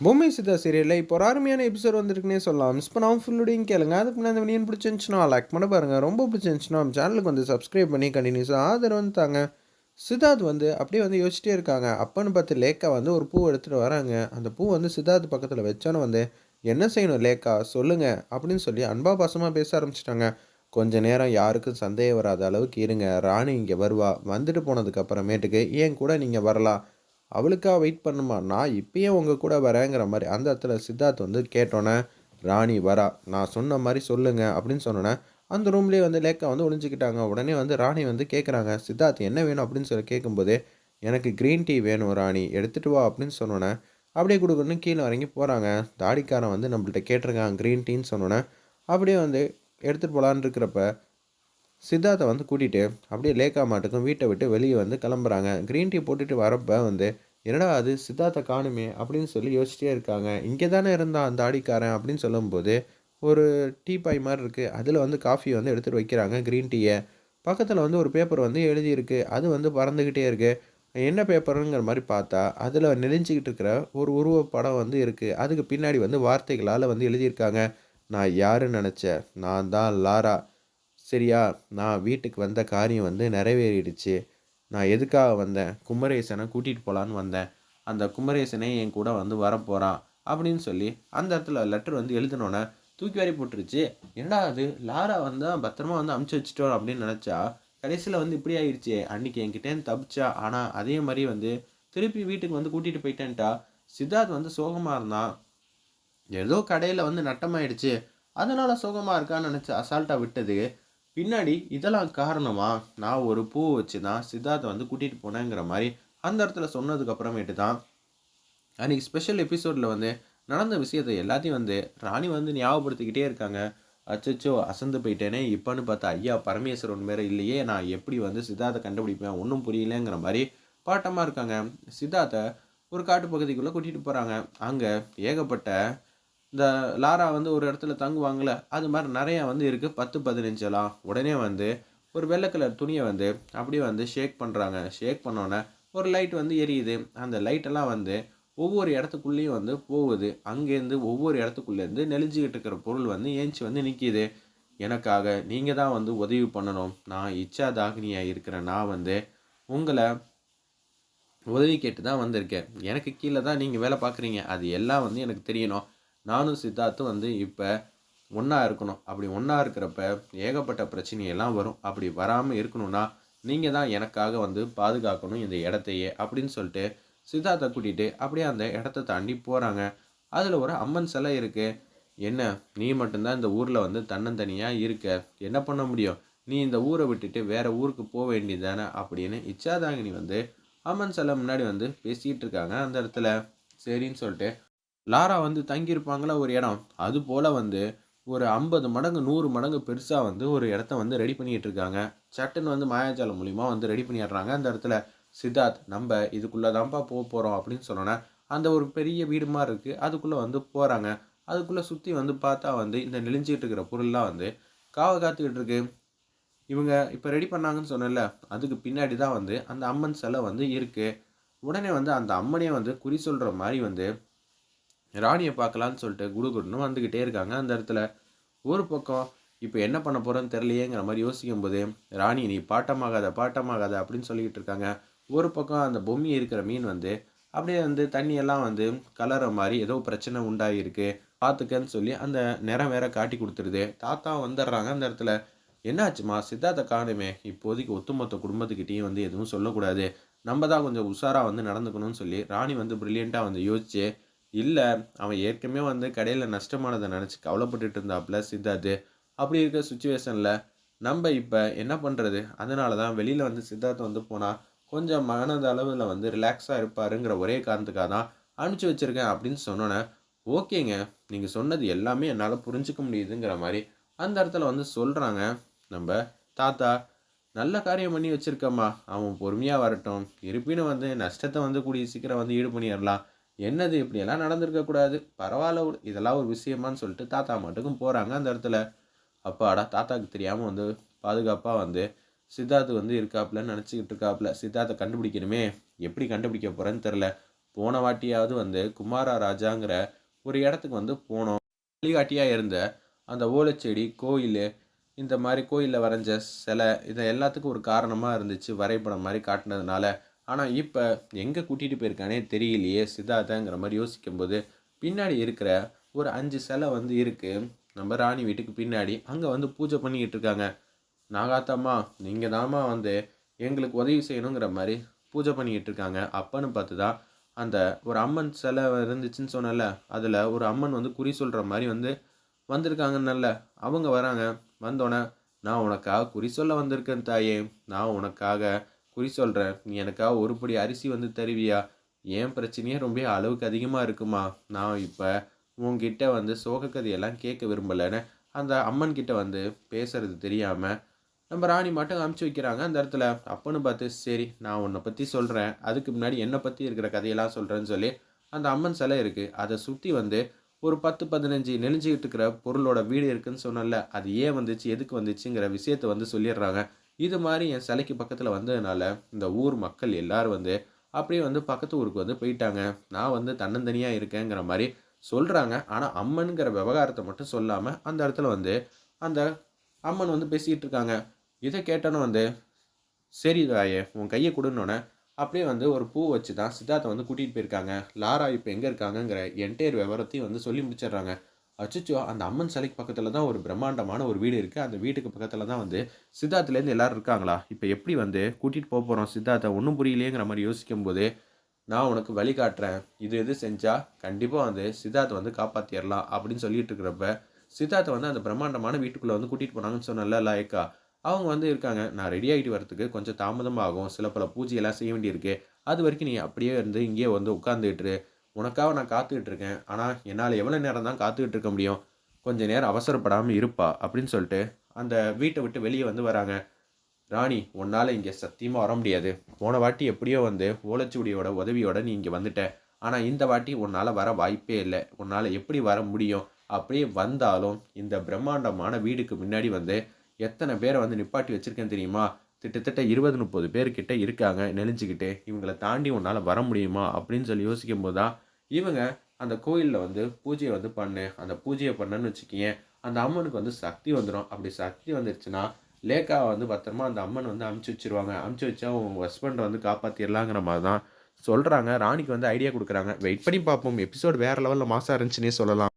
பூமி சிதா சீரியலில் இப்போ ஒரு அருமையான எபிசோட் வந்திருக்குன்னே சொல்லலாம். மிஸ் பண்ணாமல் ஃபுல்லுடையும் கேளுங்க. அதுக்கு முன்னாடி இந்த வீடியோ பிடிச்சிருந்துச்சுன்னா லைக் பண்ண பாருங்கள் ரொம்ப பிடிச்சிருந்துச்சுன்னா நம்ம சேனலுக்கு வந்து சப்ஸ்கிரைப் பண்ணி கண்டினியூஸாக ஆதரவு வந்து தாங்க. சித்தார்த் வந்து அப்படியே வந்து யோசிச்சிட்டே இருக்காங்க. அப்பன்னு பார்த்து லேக்கா வந்து ஒரு பூ எடுத்துகிட்டு வராங்க. அந்த பூ வந்து சித்தார்த் பக்கத்தில் வச்சோன்னு வந்து என்ன செய்யணும் லேக்கா? சொல்லுங்க. அப்படின்னு சொல்லி அன்பா பாசமாக பேச ஆரம்பிச்சிட்டாங்க. கொஞ்ச நேரம் யாருக்கும் சந்தேகம் வராத அளவுக்கு இருங்க. ராணி இங்கே வருவா. வந்துட்டு போனதுக்கு அப்புறமேட்டுக்கு ஏன் கூட நீங்கள் வரலாம்? அவளுக்கா வெயிட் பண்ணுமா? நான் இப்பயே உங்கள் கூட வரேங்கிற மாதிரி அந்த இடத்துல சித்தார்த் வந்து கேட்டோன்னே ராணி வரா நான் சொன்ன மாதிரி சொல்லுங்கள் அப்படின்னு சொன்னோன்னே அந்த ரூம்லேயே வந்து லேக்கா வந்து ஒளிஞ்சிக்கிட்டாங்க. உடனே வந்து ராணி வந்து கேட்குறாங்க சித்தார்த் என்ன வேணும்? அப்படின்னு சொல்லி கேட்கும்போது எனக்கு க்ரீன் டீ வேணும் ராணி எடுத்துகிட்டு வா அப்படின்னு சொன்னோன்னே அப்படியே கொடுக்கணும் கீழே இறங்கி போகிறாங்க தாடிக்காரன் வந்து நம்மள்ட்ட கேட்டிருக்கான் க்ரீன் டீன்னு சொன்னோன்னே அப்படியே வந்து எடுத்துகிட்டு போகலான்னு இருக்கிறப்ப சித்தார்த்தை வந்து கூட்டிகிட்டு அப்படியே லேக்கா மாட்டுக்கும் வீட்டை விட்டு வெளியே வந்து கிளம்புறாங்க. க்ரீன் டீ போட்டுட்டு வரப்போ வந்து என்னடா அது? சித்தார்த்தை காணுமே அப்படின்னு சொல்லி யோசிச்சிட்டே இருக்காங்க. இங்கே தானே இருந்தான் அந்த ஆடிக்காரன் அப்படின்னு சொல்லும்போது ஒரு டீ பாய் மாதிரி இருக்குது அதில் வந்து காஃபி வந்து எடுத்துகிட்டு வைக்கிறாங்க க்ரீன் டீயை பக்கத்தில் வந்து ஒரு பேப்பர் வந்து எழுதியிருக்கு. அது வந்து பறந்துக்கிட்டே இருக்குது என்ன பேப்பருங்கிற மாதிரி பார்த்தா அதில் நெளிஞ்சிக்கிட்டு இருக்கிற ஒரு உருவ படம் வந்து இருக்குது அதுக்கு பின்னாடி வந்து வார்த்தைகளால் வந்து எழுதியிருக்காங்க. நான் யாருன்னு நினச்சேன்? நான் தான் லாரா. சரியா நான் வீட்டுக்கு வந்த காரியம் வந்து நிறைவேறிடுச்சு. நான் எதுக்காக வந்தேன்? குமரேசனை கூட்டிகிட்டு போகலான்னு வந்தேன். அந்த குமரேசனே என் கூட வந்து வரப்போகிறான் அப்படின்னு சொல்லி அந்த இடத்துல லெட்டர் வந்து எழுதினோன்னே தூக்கி வாரி போட்டுருச்சு. என்னடா அது லாரா வந்து பத்திரமா வந்து அமுச்சு வச்சுட்டோம் அப்படின்னு நினச்சா கடைசியில் வந்து இப்படி ஆயிடுச்சு அன்னைக்கு என்கிட்டேருந்து தப்பிச்சா. ஆனால் அதே மாதிரி வந்து திருப்பி வீட்டுக்கு வந்து கூட்டிகிட்டு போயிட்டேன்ட்டா. சித்தார்த் வந்து சோகமாக இருந்தான். ஏதோ கடையில் வந்து நட்டமாயிடுச்சு. அதனால் சோகமாக இருக்கான்னு நினச்சி அசால்ட்டாக விட்டது. பின்னாடி இதெல்லாம் காரணமாக நான் ஒரு பூ வச்சு தான் சித்தார்த்தை வந்து கூட்டிகிட்டு போனேங்கிற மாதிரி அந்த இடத்துல சொன்னதுக்கப்புறமேட்டு தான் அன்றைக்கி ஸ்பெஷல் எபிசோடில் வந்து நடந்த விஷயத்தை எல்லாத்தையும் வந்து ராணி வந்து ஞாபகப்படுத்திக்கிட்டே இருக்காங்க. அச்சச்சோ அசந்து போயிட்டேனே. இப்போன்னு பார்த்தா ஐயா பரமேஸ்வரன் மேலே இல்லையே. நான் எப்படி வந்து சித்தார்த்தை கண்டுபிடிப்பேன்? ஒன்றும் புரியலங்கிற மாதிரி பாட்டமாக இருக்காங்க. சித்தார்த்தை ஒரு காட்டு பகுதிக்குள்ளே கூட்டிகிட்டு போகிறாங்க அங்கே ஏகப்பட்ட இந்த லாரா வந்து ஒரு இடத்துல தங்குவாங்கள அது மாதிரி நிறையா வந்து இருக்குது பத்து பதினஞ்செல்லாம் உடனே வந்து ஒரு வெள்ளை கலர் துணியை வந்து அப்படியே வந்து ஷேக் பண்ணுறாங்க ஷேக் பண்ணோன்னே ஒரு லைட் வந்து எரியுது. அந்த லைட்டெல்லாம் வந்து ஒவ்வொரு இடத்துக்குள்ளேயும் வந்து போகுது. அங்கேருந்து ஒவ்வொரு இடத்துக்குள்ளேருந்து நெளிஞ்சிக்கிட்டு இருக்கிற பொருள் வந்து ஏஞ்சி வந்து நிற்கிது எனக்காக நீங்கள் தான் வந்து உதவி பண்ணணும். நான் இச்சா தாகினியாக இருக்கிற நான் வந்து உங்களை உதவி கேட்டு தான் வந்திருக்கேன். எனக்கு கீழே தான் நீங்கள் வேலை பார்க்குறீங்க. அது எல்லாம் வந்து எனக்கு தெரியணும். நானும் சித்தார்த்தும் வந்து இப்போ ஒன்றா இருக்கணும். அப்படி ஒன்றா இருக்கிறப்ப ஏகப்பட்ட பிரச்சனையெல்லாம் வரும். அப்படி வராமல் இருக்கணும்னா நீங்கள் தான் எனக்காக வந்து பாதுகாக்கணும் இந்த இடத்தையே அப்படின்னு சொல்லிட்டு சித்தார்த்தை கூட்டிகிட்டு அப்படியே அந்த இடத்த தாண்டி போகிறாங்க அதில் ஒரு அம்மன் சிலை இருக்குது என்ன? நீ மட்டும்தான் இந்த ஊரில் வந்து தன்னந்தனியாக இருக்க. என்ன பண்ண முடியும்? நீ இந்த ஊரை விட்டுட்டு வேறு ஊருக்கு போக வேண்டியதானே அப்படின்னு இச்சாதாங்கினி வந்து அம்மன் சிலை முன்னாடி வந்து பேசிக்கிட்டு இருக்காங்க அந்த இடத்துல. சரின்னு சொல்லிட்டு லாரா வந்து தங்கியிருப்பாங்களா ஒரு இடம். அது போல் வந்து ஒரு ஐம்பது மடங்கு நூறு மடங்கு பெருசாக வந்து ஒரு இடத்த வந்து ரெடி பண்ணிகிட்டு இருக்காங்க சட்டுன்னு வந்து மாயாஜாலம் மூலிமா வந்து ரெடி பண்ணிடுறாங்க. அந்த இடத்துல சித்தார்த் நம்ம இதுக்குள்ளே தான்ப்பா போக போகிறோம் அப்படின்னு சொன்னோன்னே அந்த ஒரு பெரிய வீடு மாதிரி இருக்குது அதுக்குள்ளே வந்து போகிறாங்க அதுக்குள்ளே சுற்றி வந்து பார்த்தா வந்து இந்த நெளிஞ்சிக்கிட்டு இருக்கிற பொருள்லாம் வந்து காவை காத்துக்கிட்டு இருக்கு இவங்க இப்போ ரெடி பண்ணாங்கன்னு சொன்னல அதுக்கு பின்னாடி தான் வந்து அந்த அம்மன் சிலை வந்து இருக்குது உடனே வந்து அந்த அம்மனே வந்து குறி சொல்கிற மாதிரி வந்து ராணியை பார்க்கலான்னு சொல்லிட்டு குடுகுடுன்னு வந்துக்கிட்டே இருக்காங்க. அந்த இடத்துல ஒரு பக்கம் இப்போ என்ன பண்ண போகிறோன்னு தெரியலையேங்கிற மாதிரி யோசிக்கும் போது ராணி நீ பாட்டமாகாத பாட்டமாகாத அப்படின்னு சொல்லிக்கிட்டு இருக்காங்க. ஒரு பக்கம் அந்த பொம்மி இருக்கிற மீன் வந்து அப்படியே வந்து தண்ணியெல்லாம் வந்து கலர மாதிரி ஏதோ பிரச்சனை உண்டாகிருக்கு பார்த்துக்கன்னு சொல்லி அந்த நிறம் வேற காட்டி கொடுத்துருது. தாத்தா வந்துடுறாங்க அந்த இடத்துல. என்னாச்சுமா? சித்தார்த்த காணுமே. இப்போதைக்கு ஒட்டுமொத்த குடும்பத்துக்கிட்டேயும் வந்து எதுவும் சொல்லக்கூடாது. நம்ம தான் கொஞ்சம் உஷாராக வந்து நடந்துக்கணும்னு சொல்லி ராணி வந்து ப்ரில்லியண்ட்டாக வந்து யோசிச்சு இல்லை அவன் ஏற்கனவே வந்து கடையில் நஷ்டமானதை நினச்சி கவலைப்பட்டுட்டு இருந்தாப்புல சித்தார்த்து அப்படி இருக்க சுச்சுவேஷனில் நம்ம இப்போ என்ன பண்ணுறது அதனால தான் வெளியில் வந்து சித்தார்த்தை வந்து போனால் கொஞ்சம் மனதளவில் வந்து ரிலாக்ஸாக இருப்பாருங்கிற ஒரே காரணத்துக்காக தான் அனுப்பிச்சி வச்சுருக்கேன் அப்படின்னு சொன்னோன்னே ஓகேங்க நீங்கள் சொன்னது எல்லாமே என்னால் புரிஞ்சிக்க முடியுதுங்கிற மாதிரி அந்த இடத்துல வந்து சொல்கிறாங்க நம்ம தாத்தா நல்ல காரியம் பண்ணி வச்சுருக்கம்மா. அவன் பொறுமையாக வரட்டும். இருப்பினும் வந்து நஷ்டத்தை வந்து கூடிய சீக்கிரம் வந்து ஈடு பண்ணிடலாம். என்னது இப்படியெல்லாம் நடந்திருக்கக்கூடாது பரவாயில்ல இதெல்லாம் ஒரு விஷயமான்னு சொல்லிட்டு தாத்தா மட்டுக்கும் போகிறாங்க அந்த இடத்துல. அப்பாடா தாத்தாக்கு தெரியாமல் வந்து பாதுகாப்பாக வந்து சித்தார்த்து வந்து இருக்காப்புலன்னு நினச்சிக்கிட்டு இருக்காப்புல. சித்தார்த்தை கண்டுபிடிக்கணுமே. எப்படி கண்டுபிடிக்க போகிறேன்னு தெரில போன வாட்டியாவது வந்து குமாரா ராஜாங்கிற ஒரு இடத்துக்கு வந்து போனோம். வழிகாட்டியாக இருந்த அந்த ஓலைச்செடி கோயில் இந்த மாதிரி கோயிலில் வரைஞ்ச சிலை இதை எல்லாத்துக்கும் ஒரு காரணமாக இருந்துச்சு. வரைபடம் மாதிரி காட்டினதுனால ஆனால் இப்போ எங்கே கூட்டிகிட்டு போயிருக்கானே தெரியலையே சித்தார்த்தாங்கிற மாதிரி யோசிக்கும்போது பின்னாடி இருக்கிற ஒரு அஞ்சு சிலை வந்து இருக்குது நம்ம ராணி வீட்டுக்கு பின்னாடி அங்கே வந்து பூஜை பண்ணிக்கிட்டு இருக்காங்க. நாகாத்தம்மா நீங்கள் தாம்மா வந்து எங்களுக்கு உதவி செய்யணுங்கிற மாதிரி பூஜை பண்ணிக்கிட்டு இருக்காங்க. அப்பன்னு பார்த்து தான் அந்த ஒரு அம்மன் சிலை இருந்துச்சுன்னு சொன்னல அதில் ஒரு அம்மன் வந்து குறி சொல்கிற மாதிரி வந்து வந்திருக்காங்கன்னல்ல அவங்க வராங்க. வந்தோடனே நான் உனக்காக குறி சொல்ல வந்திருக்கேன் தாயே. நான் உனக்காக குறி சொல்கிறேன் நீ எனக்காக ஒரு படி அரிசி வந்து தருவியா? ஏன் பிரச்சனையே ரொம்ப அளவுக்கு அதிகமாக இருக்குமா? நான் இப்போ உங்ககிட்ட வந்து சோக கதையெல்லாம் கேட்க விரும்பலைன்னு அந்த அம்மன் கிட்ட வந்து பேசுறது தெரியாமல் நம்ம ராணி மட்டும் அமுச்சு வைக்கிறாங்க அந்த இடத்துல. அப்பன்னு பார்த்து சரி நான் உன்னை பற்றி சொல்கிறேன் அதுக்கு முன்னாடி என்னை பற்றி இருக்கிற கதையெல்லாம் சொல்கிறேன்னு சொல்லி அந்த அம்மன் சிலை இருக்குது அதை சுற்றி வந்து ஒரு பத்து பதினஞ்சு நெளிஞ்சிக்கிட்டு இருக்கிற பொருளோட வீடு இருக்குன்னு சொன்னல அது ஏன் வந்துச்சு? எதுக்கு வந்துச்சுங்கிற விஷயத்த வந்து சொல்லிடுறாங்க. இது மாதிரி என் சிலைக்கு பக்கத்தில் வந்ததுனால இந்த ஊர் மக்கள் எல்லோரும் வந்து அப்படியே வந்து பக்கத்து ஊருக்கு வந்து போயிட்டாங்க. நான் வந்து தன்னந்தனியாக இருக்கேங்கிற மாதிரி சொல்கிறாங்க ஆனால் அம்மனுங்கிற விவகாரத்தை மட்டும் சொல்லாமல் அந்த இடத்துல வந்து அந்த அம்மன் வந்து பேசிக்கிட்டு இருக்காங்க. இதை கேட்டோன்னு வந்து சரி ராயே உன் கையை கொடுன்னொன்னே அப்படியே வந்து ஒரு பூ வச்சு தான் சித்தார்த்தை வந்து கூட்டிகிட்டு போயிருக்காங்க. லாரா இப்போ எங்கே இருக்காங்கங்கிற என்டையர் விவரத்தையும் வந்து சொல்லி முடிச்சிடுறாங்க. அச்சோ அந்த அம்மன் சிலைக்கு பக்கத்தில் தான் ஒரு பிரம்மாண்டமான ஒரு வீடு இருக்குது அந்த வீட்டுக்கு பக்கத்தில் தான் வந்து சித்தார்த்துலேருந்து எல்லோரும் இருக்காங்களா? இப்போ எப்படி வந்து கூட்டிகிட்டு போக போகிறோம் சித்தார்த்தை? ஒன்றும் புரியலையேங்கிற மாதிரி யோசிக்கும் போது நான் உனக்கு வழி காட்டுறேன். இது இது செஞ்சால் கண்டிப்பாக வந்து சித்தார்த்தை வந்து காப்பாற்றிடலாம் அப்படின்னு சொல்லிட்டு இருக்கிறப்ப சித்தார்த்தை வந்து அந்த பிரம்மாண்டமான வீட்டுக்குள்ளே வந்து கூட்டிகிட்டு போனாங்கன்னு சொன்னல லாயக்கா. அவங்க வந்து இருக்காங்க. நான் ரெடி ஆகிட்டு வரத்துக்கு கொஞ்சம் தாமதமாகும். சில பல பூஜையெல்லாம் செய்ய வேண்டியிருக்கு. அது வரைக்கும் நீ அப்படியே இருந்து இங்கேயே வந்து உட்காந்துக்கிட்டு உனக்காக நான் காத்துக்கிட்டு இருக்கேன் ஆனால் என்னால் எவ்வளோ நேரம் தான் காத்துக்கிட்டு இருக்க முடியும்? கொஞ்சம் நேரம் அவசரப்படாமல் இருப்பா அப்படின்னு சொல்லிட்டு அந்த வீட்டை விட்டு வெளியே வந்து வராங்க. ராணி உன்னால் இங்கே சத்தியமாக வர முடியாது. போன வாட்டி எப்படியோ வந்து ஓலைச்சுவடியோட உதவியோட நீ இங்கே வந்துட்ட. ஆனால் இந்த வாட்டி உன்னால் வர வாய்ப்பே இல்லை. உன்னால் எப்படி வர முடியும்? அப்படியே வந்தாலும் இந்த பிரம்மாண்டமான வீடுக்கு முன்னாடி வந்து எத்தனை பேரை வந்து நிப்பாட்டி வச்சுருக்கேன் தெரியுமா? கிட்டத்தட்ட இருபது முப்பது பேர்கிட்ட இருக்காங்க நெளிஞ்சிக்கிட்டு. இவங்களை தாண்டி உன்னால் வர முடியுமா? அப்படின்னு சொல்லி யோசிக்கும் போது தான் இவங்க அந்த கோயிலில் வந்து பூஜையை வந்து பண்ணு. அந்த பூஜையை பண்ணன்னு வச்சுக்கிங்க அந்த அம்மனுக்கு வந்து சக்தி வந்துடும் அப்படி சக்தி வந்துருச்சுன்னா லேக்காவை வந்து பத்திரமா அந்த அம்மன் வந்து அமுச்சு வச்சிருவாங்க. அமுச்சு வச்சா உங்கள் ஹஸ்பண்டை வந்து காப்பாற்றிடலாங்கிற மாதிரி தான் சொல்கிறாங்க ராணிக்கு வந்து ஐடியா கொடுக்குறாங்க. வெயிட் பண்ணி பார்ப்போம். எபிசோட் வேறு லெவலில் மாசாக இருந்துச்சுன்னே சொல்லலாம்.